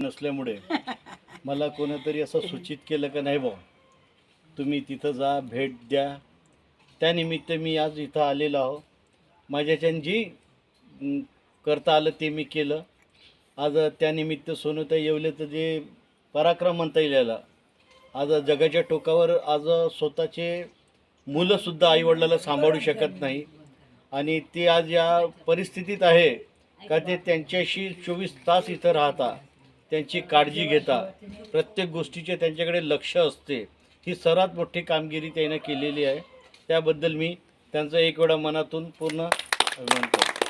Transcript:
नसल्यामुळे मला कोणीतरी असं सूचित केलं का नाही बा तुम्ही तिथं जा भेट द्या. त्यानिमित्त मी आज इथं आलेलो आहो. माझ्याच्यानं जी करता आलं ते मी केलं. आज त्यानिमित्त सोनूताई येवलेचं जे पराक्रम म्हणता येईल याला. आज जगाच्या टोकावर आज स्वतःचे मुलंसुद्धा आईवडिलाला सांभाळू शकत नाही. आणि ती आज या परिस्थितीत आहे का ते त्यांच्याशी चोवीस तास इथं राहता त्यांची काळजी घेता. प्रत्येक गोष्टीचे त्यांच्याकडे लक्ष असते. ही सर्वात मोठी कामगिरी त्यानं केलेली आहे. त्याबद्दल मी त्यांचं एक वेळा मनातून पूर्ण अभिमान करतो.